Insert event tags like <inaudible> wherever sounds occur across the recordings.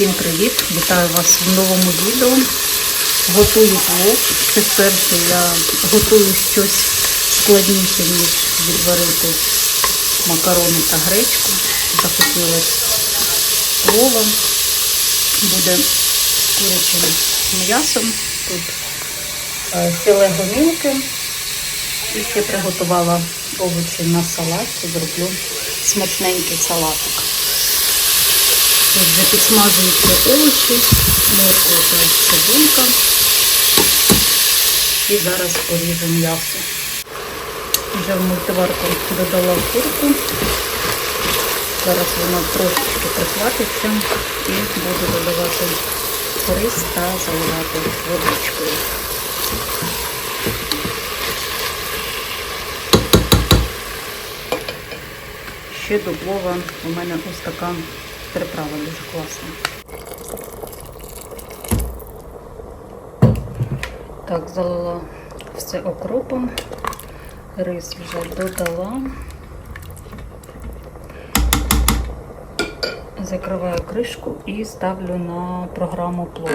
Всім привіт! Вітаю вас в новому відео. Готую плов. Це вперше я готую щось складніше, ніж відварити макарони та гречку. Захотілося плова. Буде з м'ясом. Тут е, філе гомілки. І ще приготувала овочі на салат. Зроблю смачненький салатик. Тут вже підсмажуються овочі, морква та цибулька. І зараз поріжу м'ясо. Вже в мультиварку додала курку. Зараз воно трошечки прихватиться і буду додавати рис та заливати водичкою. Ще до плова у мене ось така приправа дуже класна. Так, залила все окропом, рис вже додала. Закриваю кришку і ставлю на програму плов.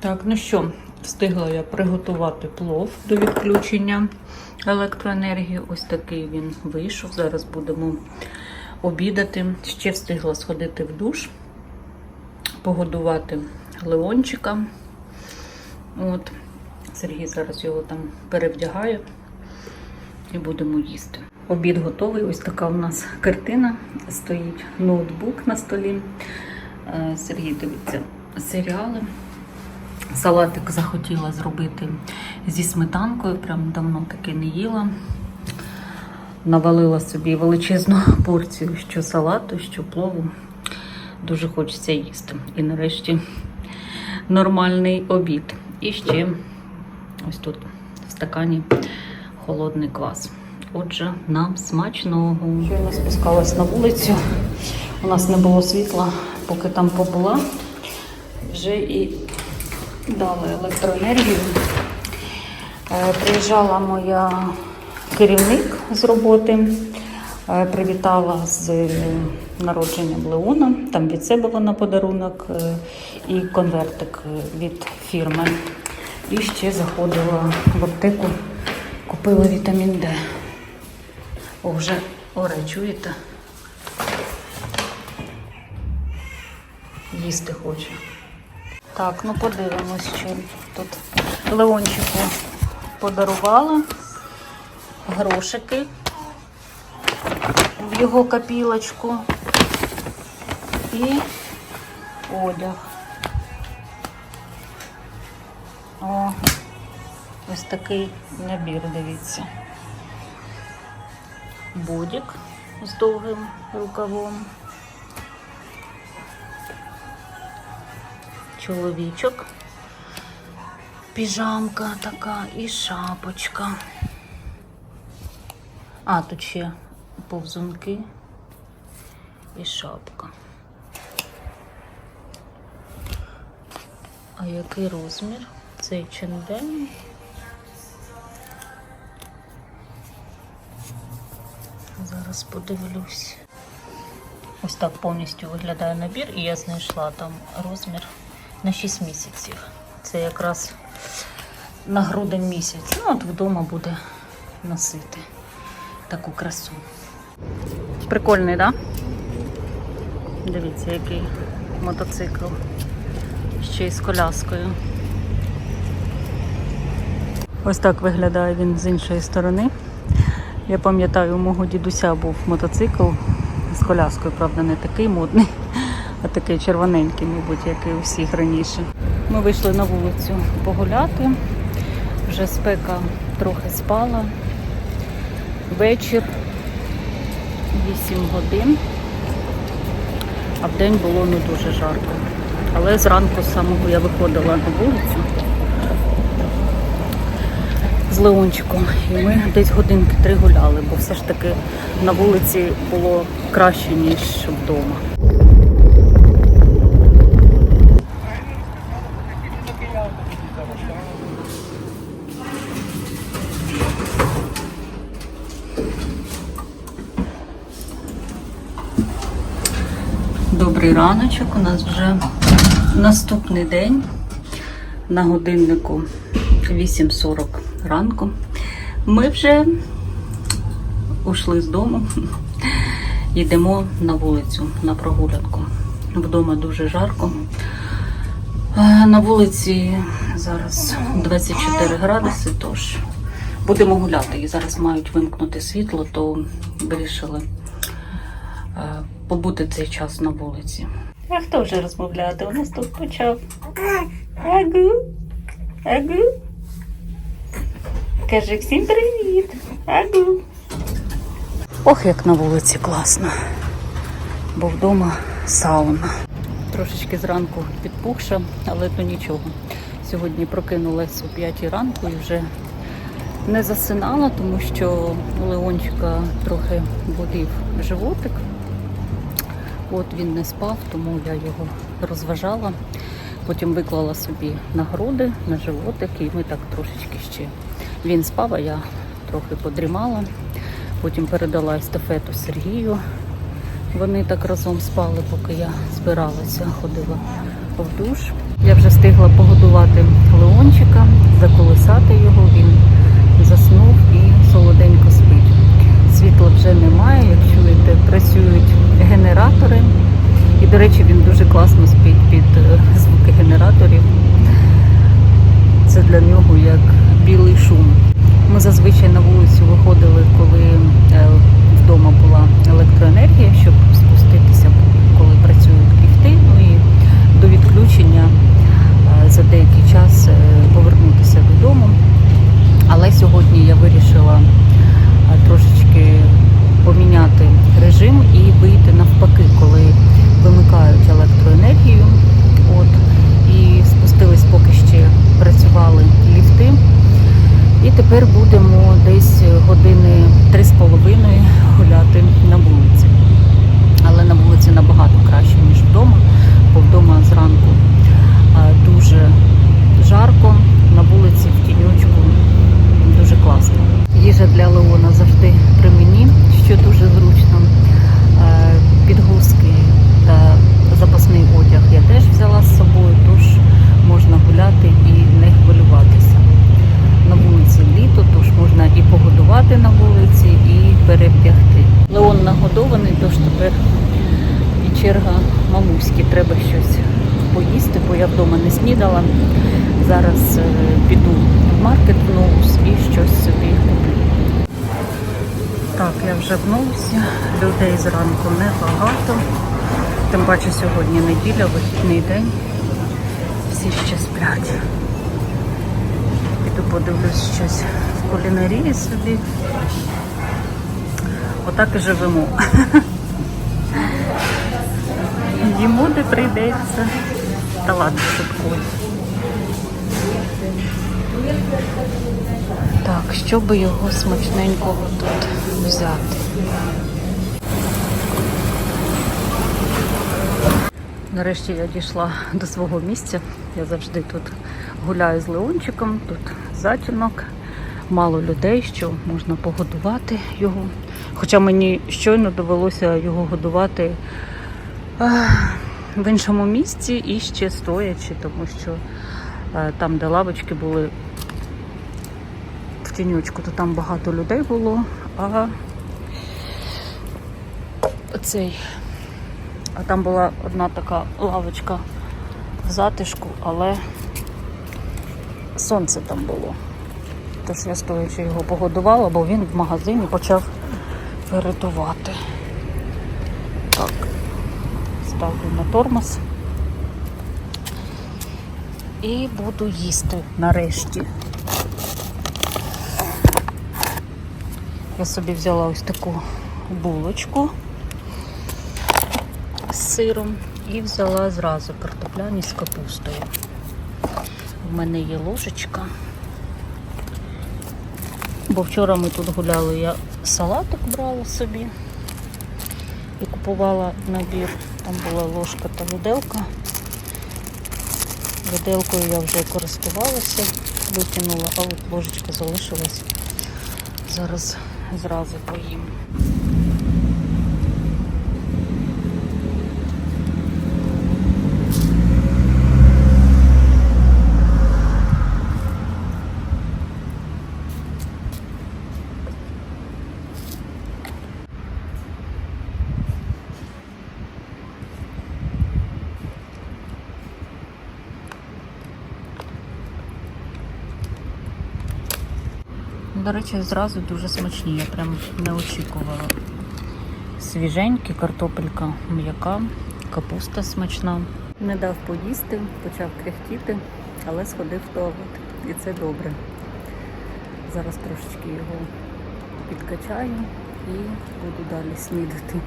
Так, ну що, встигла я приготувати плов до відключення електроенергії. Ось такий він вийшов. Зараз будемо обідати. Ще встигла сходити в душ, погодувати Леончика. От. Сергій зараз його там перевдягає і будемо їсти. Обід готовий. Ось така у нас картина. Стоїть ноутбук на столі. Е, Сергій дивиться серіали. Салатик захотіла зробити зі сметанкою. Прям давно таки не їла. Навалила собі величезну <laughs> порцію що салату, що плову. Дуже хочеться їсти. І нарешті нормальний обід. І ще ось тут в стакані холодний квас. Отже, нам смачного. Щойно спускалась на вулицю. У нас не було світла, поки там побула. Вже і дали електроенергію. Е, Приїжджала моя керівник з роботи, е, привітала з е, народженням Леона. Там від себе вона подарунок е, і конвертик від фірми. І ще заходила в аптеку, купила вітамін Д. О, вже оре, чуєте? Їсти хоче. Так, ну подивимось, що тут Леончику подарувала грошики в його копілочку і одяг. О, ось такий набір, дивіться. Бодік з довгим рукавом. чоловічок, піжамка така і шапочка. А, тут ще повзунки і шапка. А який розмір? Цей чендем. Зараз подивлюсь. Ось так повністю виглядає набір, і я знайшла там розмір на 6 місяців. Це якраз на грудень місяць. Ну, от вдома буде носити таку красу. Прикольний, так? Да? Дивіться, який мотоцикл. Ще й з коляскою. Ось так виглядає він з іншої сторони. Я пам'ятаю, у мого дідуся був мотоцикл з коляскою, правда, не такий модний, а такий червоненький, мабуть, як і у всіх раніше. Ми вийшли на вулицю погуляти. Вже спека трохи спала. Вечір 8 годин, а в день було не дуже жарко. Але зранку самого я виходила на вулицю з Леончиком. І ми десь годинки три гуляли, бо все ж таки на вулиці було краще, ніж вдома. Добрий раночок. У нас вже наступний день на годиннику 8.40 ранку. Ми вже ушли з дому, йдемо на вулицю на прогулянку. Вдома дуже жарко. Е, На вулиці зараз 24 градуси, тож будемо гуляти. І зараз мають вимкнути світло, то вирішили е, побути цей час на вулиці. А хто вже розмовляти? У нас тут почав. Агу. Агу. Каже всім привіт. Агу. Ох, як на вулиці класно. Бо вдома сауна. Трошечки зранку підпухша, але то нічого. Сьогодні прокинулась о 5 ранку і вже не засинала, тому що у Леончика трохи болів животик. От він не спав, тому я його розважала. Потім виклала собі на груди, на животик, і ми так трошечки ще. Він спав, а я трохи подрімала. Потім передала естафету Сергію. Вони так разом спали, поки я збиралася, ходила в душ. Я вже встигла погодувати Леончика, заколисати його. Він заснув і солоденько спить. Світла вже немає, як чуєте, працюють генератори. І, до речі, він дуже класно спить під е, звуки генераторів. Це для нього як білий шум. Ми зазвичай на вулицю виходили, коли е, вдома була електроенергія, щоб спуститися, коли працюють ліфти. Ну і до відключення е, за деякий час е, повернутися додому. Але сьогодні я вирішила е, трошечки поміняти режим і вийти навпаки, коли вимикають електроенергію. От, і спустились, поки ще працювали ліфти. І тепер будемо десь години три з половиною гуляти на вулиці. Але на вулиці набагато краще, ніж вдома, бо вдома зранку е, дуже жарко, на вулиці в тіньочку дуже класно. Їжа для Леона завжди при мені, що дуже зручно. Е, Підгузки та запасний одяг я теж взяла з собою, тож можна гуляти і не хвилюватися. На вулиці літо, тож можна і погодувати на вулиці, і перевдягти. Леон нагодований, тож тепер і черга мамуськи. Треба щось поїсти, бо я вдома не снідала. Зараз е, піду в маркет в Ноус і щось собі куплю. Так, я вже в Ноусі. Людей зранку небагато. Тим паче сьогодні неділя, вихідний день. Всі ще сплять. Піду подивлюсь щось в кулінарії собі. Отак і живемо. <laughs> Їмо де прийдеться. Та ладно, шуткую. Так, що би його смачненького тут взяти? Нарешті я дійшла до свого місця. Я завжди тут гуляю з Леончиком, тут затінок, мало людей, що можна погодувати його. Хоча мені щойно довелося його годувати е, в іншому місці і ще стоячи, тому що е, там, де лавочки були в тінючку, то там багато людей було, а цей а там була одна така лавочка в затишку, але сонце там було. Тож я стоячи його погодувала, бо він в магазині почав перетувати. Так, ставлю на тормоз. І буду їсти нарешті. Я собі взяла ось таку булочку з сиром і взяла зразу картопляні з капустою. У мене є ложечка. Бо вчора ми тут гуляли, я салатик брала собі і купувала набір. Там була ложка та виделка. Виделкою я вже користувалася, викинула, а от ложечка залишилась. Зараз зразу поїм. До речі, зразу дуже смачні. Я прям не очікувала. Свіженькі, картопелька м'яка, капуста смачна. Не дав поїсти, почав кряхтіти, але сходив в туалет. І це добре. Зараз трошечки його підкачаю і буду далі снідати.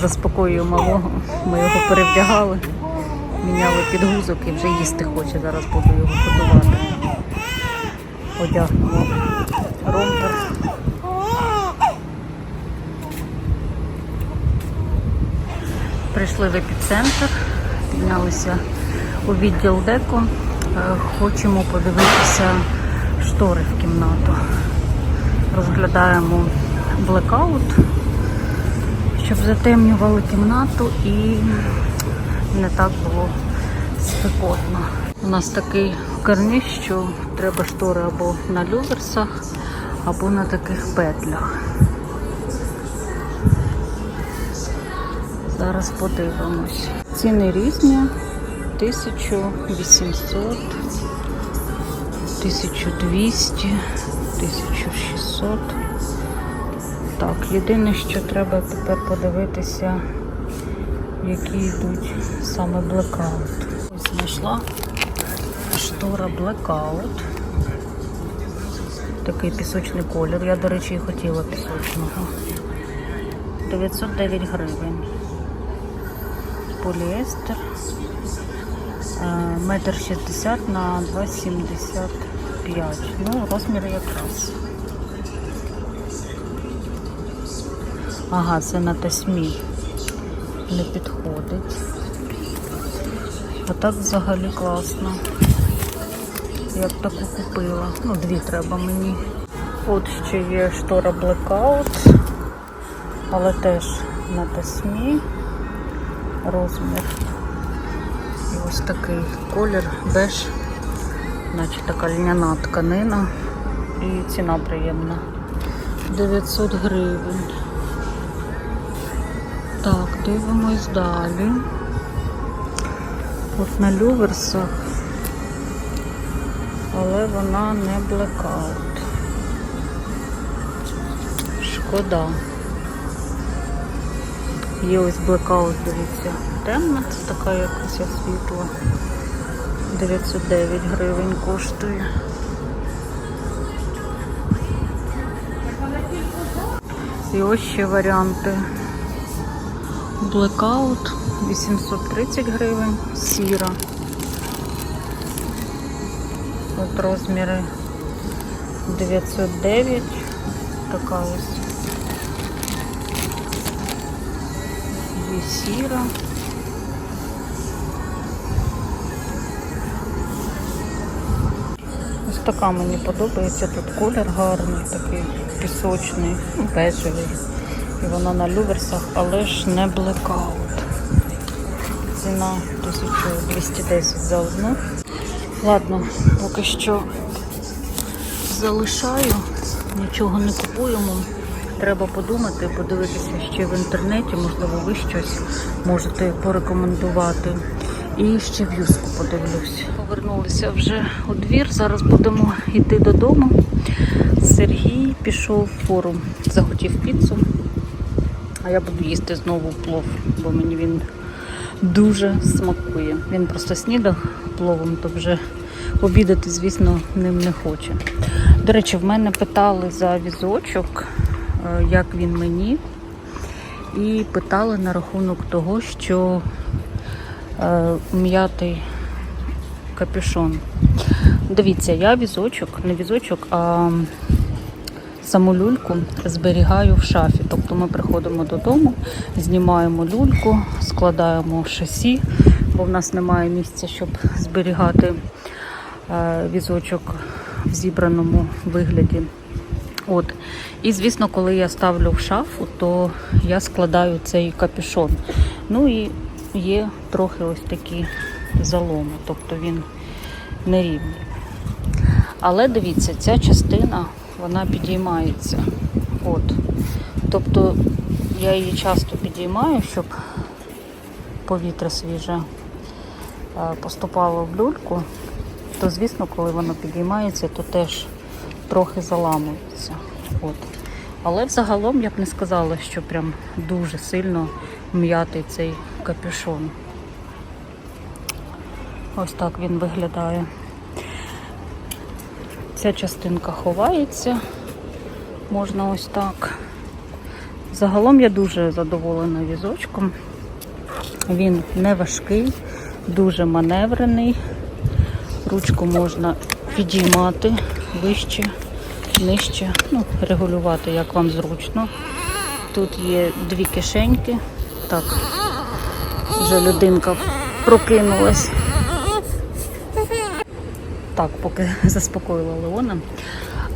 <laughs> Заспокоюю малого. Ми його перевдягали, міняли підгузок і вже їсти хоче. Зараз буду його годувати. Одягнемо ромпер. Прийшли в епіцентр, піднялися у відділ деко. Е, Хочемо подивитися штори в кімнату. Розглядаємо блекаут, щоб затемнювали кімнату і не так було спекотно. У нас такий карниз, що треба штори або на люверсах, або на таких петлях. Зараз подивимось. Ціни різні. 1800, 1200, 1600. Так, єдине, що треба тепер подивитися, які йдуть саме блекаут. Ось знайшла штора Blackout. Такий пісочний колір. Я, до речі, і хотіла пісочного. 909 гривень. Поліестер. Е, Метр 60 на 2,75. Ну, розміри якраз. Ага, це на тасмі. Не підходить. Отак взагалі класно. Я б таку купила. Ну, дві треба мені. От ще є штора Blackout, але теж на тасмі розмір. І ось такий колір, беж, наче така льняна тканина. І ціна приємна. 900 гривень. Так, дивимось далі. От на люверсах, але вона не блекаут. Шкода. Є ось блекаут, дивіться, темна, це така якась світла. 909 гривень коштує. І ось ще варіанти. Blackout 830 гривень, сіра. От розміри 909, така ось. Є сіра. Ось така мені подобається. Тут колір гарний, такий пісочний, бежевий. І вона на люверсах, але ж не блекаут. Ціна 1210 за одну. Ладно, поки що залишаю, нічого не купуємо. Треба подумати, подивитися ще в інтернеті, можливо, ви щось можете порекомендувати. І ще в юску подивлюсь. Повернулися вже у двір. Зараз будемо йти додому. Сергій пішов в форум, захотів піцу. А я буду їсти знову плов, бо мені він дуже смакує. Він просто снідав пловом, то вже обідати, звісно, ним не хоче. До речі, в мене питали за візочок, е, як він мені, і питали на рахунок того, що е, м'ятий капюшон. Дивіться, я візочок, не візочок, а саму люльку зберігаю в шафі. Тобто ми приходимо додому, знімаємо люльку, складаємо в шасі, бо в нас немає місця, щоб зберігати е, візочок в зібраному вигляді. От. І, звісно, коли я ставлю в шафу, то я складаю цей капюшон. Ну і є трохи ось такі заломи, тобто він нерівний. Але дивіться, ця частина вона підіймається. Тобто я її часто підіймаю, щоб повітря свіже е, поступало в люльку, то звісно, коли воно підіймається, то теж трохи заламується. От. Але взагалом я б не сказала, що прям дуже сильно м'ятий цей капюшон. Ось так він виглядає. Ця частинка ховається, можна ось так. Загалом я дуже задоволена візочком. Він не важкий, дуже маневрений. Ручку можна підіймати вище, нижче, ну, регулювати, як вам зручно. Тут є дві кишеньки. Так, вже людинка прокинулась. Так, поки заспокоїла Леона.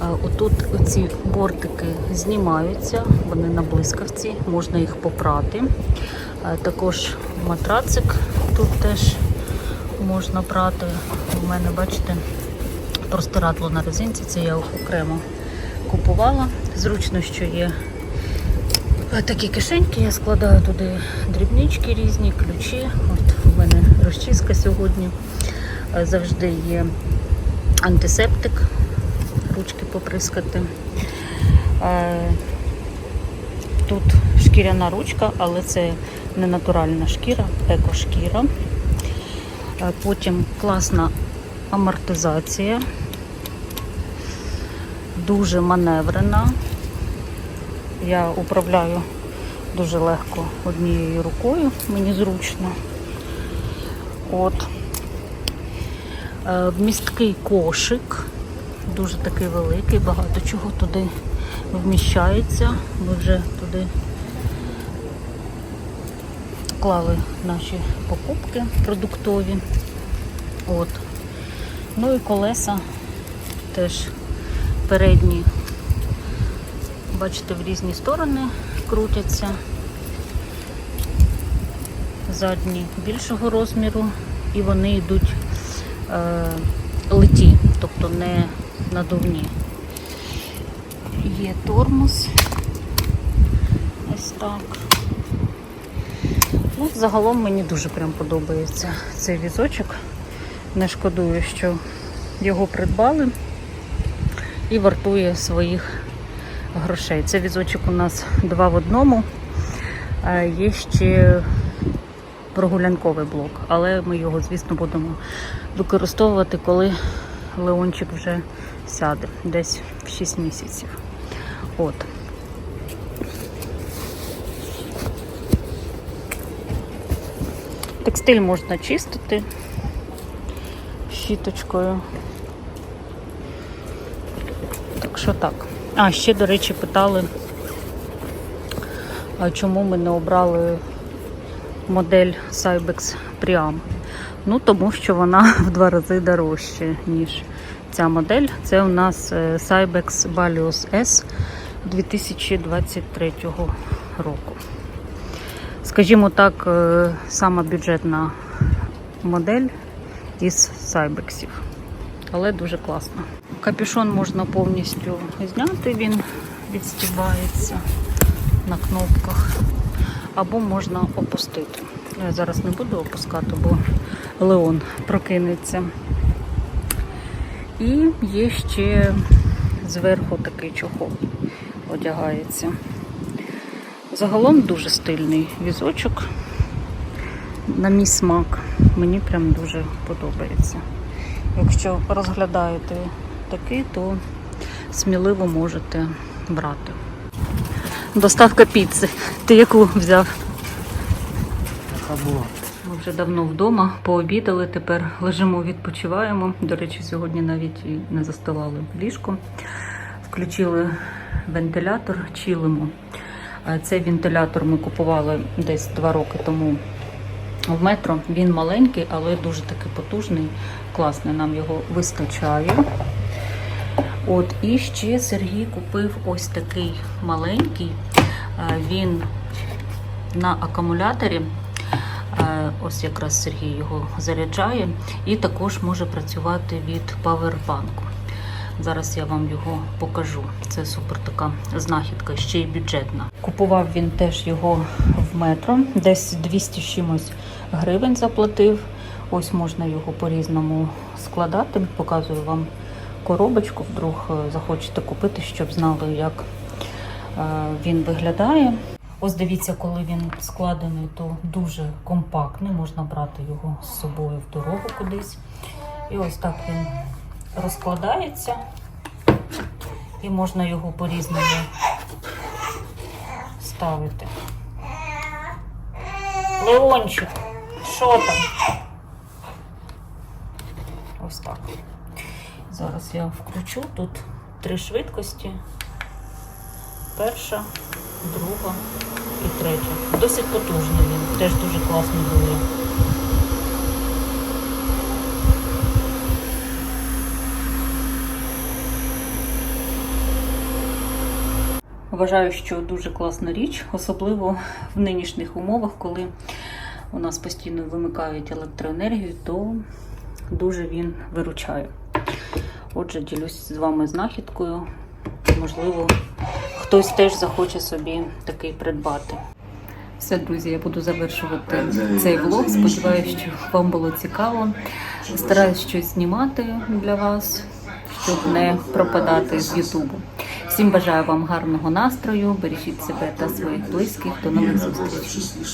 А, Отут ці бортики знімаються, вони на блискавці, можна їх попрати. Також матрацик тут теж можна прати. У мене, бачите, простирадло на резинці, це я окремо купувала. Зручно, що є е, такі кишеньки, я складаю туди дрібнички різні, ключі. От у мене розчіска сьогодні. Е, Завжди є антисептик, ручки поприскати. Е, Тут шкіряна ручка, але це не натуральна шкіра, екошкіра. Е, Потім класна амортизація, дуже маневрена. Я управляю дуже легко однією рукою, мені зручно. От. Е, Вмісткий кошик, дуже такий великий, багато чого туди вміщається. Ми вже туди клали наші покупки продуктові. От. Ну і колеса теж передні, бачите, в різні сторони крутяться. Задні більшого розміру, і вони йдуть е, литі, тобто не надувні. Є тормоз. Ось так. Ну, загалом мені дуже прям подобається цей візочок. Не шкодую, що його придбали і вартує своїх грошей. Це візочок у нас два в одному. Є ще прогулянковий блок, але ми його, звісно, будемо використовувати, коли Леончик вже сяде, десь в 6 місяців. От. Текстиль можна чистити щіточкою. Так що так. А, ще, до речі, питали, чому ми не обрали модель Cybex Priam. Ну, тому що вона <laughs> в два рази дорожча, ніж ця модель. Це у нас е, Cybex Balios S 2023 року. Скажімо так, е, сама бюджетна модель із Cybex. Але дуже класно. Капюшон можна повністю зняти, він відстібається на кнопках або можна опустити. Я зараз не буду опускати, бо Леон прокинеться. І є ще зверху такий чохол одягається. Загалом дуже стильний візочок. На мій смак. Мені прям дуже подобається. Якщо розглядаєте такий, то сміливо можете брати. Доставка піци. Ти яку взяв? Ми вже давно вдома, пообідали, тепер лежимо, відпочиваємо. До речі, сьогодні навіть не застилали ліжко. Включили вентилятор, чилимо. Цей вентилятор ми купували десь два роки тому в метро. Він маленький, але дуже таки потужний, класний. Нам його вистачає. От і ще Сергій купив ось такий маленький. Е, Він на акумуляторі. Ось якраз Сергій його заряджає, і також може працювати від павербанку. Зараз я вам його покажу. Це супер така знахідка, ще й бюджетна. Купував він теж його в метро, десь 200 чимось гривень заплатив. Ось можна його по-різному складати. Показую вам коробочку, вдруг е, захочете купити, щоб знали, як е, він виглядає. Ось дивіться, коли він складений, то дуже компактний, можна брати його з собою в дорогу кудись. І ось так він розкладається, і можна його по-різному ставити. Леончик, що там? Ось так. Зараз я включу тут три швидкості. Перша, друга і третя. Досить потужний він, теж дуже класно дує. Вважаю, що дуже класна річ, особливо в нинішніх умовах, коли у нас постійно вимикають електроенергію, то дуже він виручає. Отже, ділюсь з вами знахідкою. Можливо, хтось теж захоче собі такий придбати. Все, друзі, я буду завершувати цей влог. Сподіваюся, що вам було цікаво. Стараюсь щось знімати для вас, щоб не пропадати з Ютубу. Всім бажаю вам гарного настрою, бережіть себе та своїх близьких. До нових зустрічей.